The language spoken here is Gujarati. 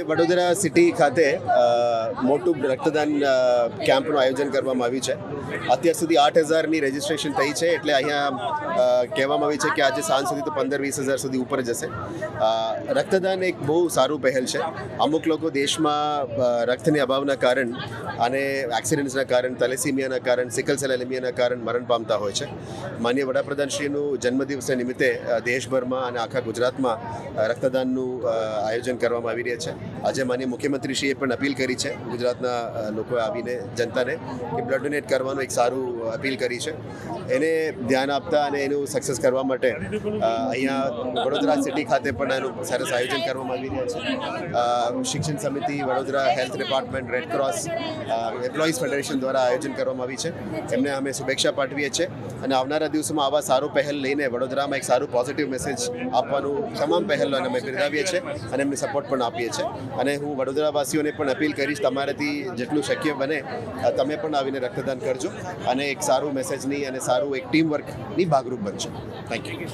વડોદરા સિટી ખાતે મોટું રક્તદાન કેમ્પનું આયોજન કરવામાં આવ્યું છે. અત્યાર સુધી આઠ હજારની રજિસ્ટ્રેશન થઈ છે, એટલે અહીંયા કહેવામાં આવ્યું છે કે આજે સાંજ સુધી તો પંદર વીસ હજાર સુધી ઉપર જશે. રક્તદાન એક બહુ સારું પહેલ છે. અમુક લોકો દેશમાં રક્તની અભાવના કારણ અને એક્સિડન્ટ્સના કારણ તલેસીમિયાના કારણ સિકલ સેલ એલિમિયાના કારણ મરણ પામતા હોય છે. માન્ય વડાપ્રધાનશ્રીનું જન્મદિવસના નિમિત્તે દેશભરમાં અને આખા ગુજરાતમાં રક્તદાનનું આયોજન કરવામાં આવી રહ્યા છે. આજે માનીય મુખ્યમંત્રીશ્રીએ પણ અપીલ કરી છે ગુજરાતના લોકોએ આવીને જનતાને કે બ્લડ ડોનેટ કરવાનું એક સારું અપીલ કરી છે. એને ધ્યાન આપતા અને એનું સક્સેસ કરવા માટે અહીંયા વડોદરા સિટી ખાતે પણ એનું સરસ આયોજન કરવામાં આવી રહ્યા છે. શિક્ષણ સમિતિ, Vadodara health department, red cross employees federation દ્વારા આયોજન કરવામાં આવી છે. એમને અમે શુભેચ્છા પાઠવીએ છીએ અને આવનારા દિવસોમાં આવા સારું પહેલ લઈને વડોદરામાં એક સારું પોઝિટિવ મેસેજ આપવાનું તમામ પહેલોને અમે બિરદાવીએ છીએ અને એમને સપોર્ટ પણ આપીએ છીએ. અને હું વડોદરાવાસીઓને પણ અપીલ કરીશ તમારાથી જેટલું શક્ય બને તમે પણ આવીને રક્તદાન કરજો અને એક સારું મેસેજની અને સારું એક ટીમ વર્કની ભાગરૂપ બનશો. Thank you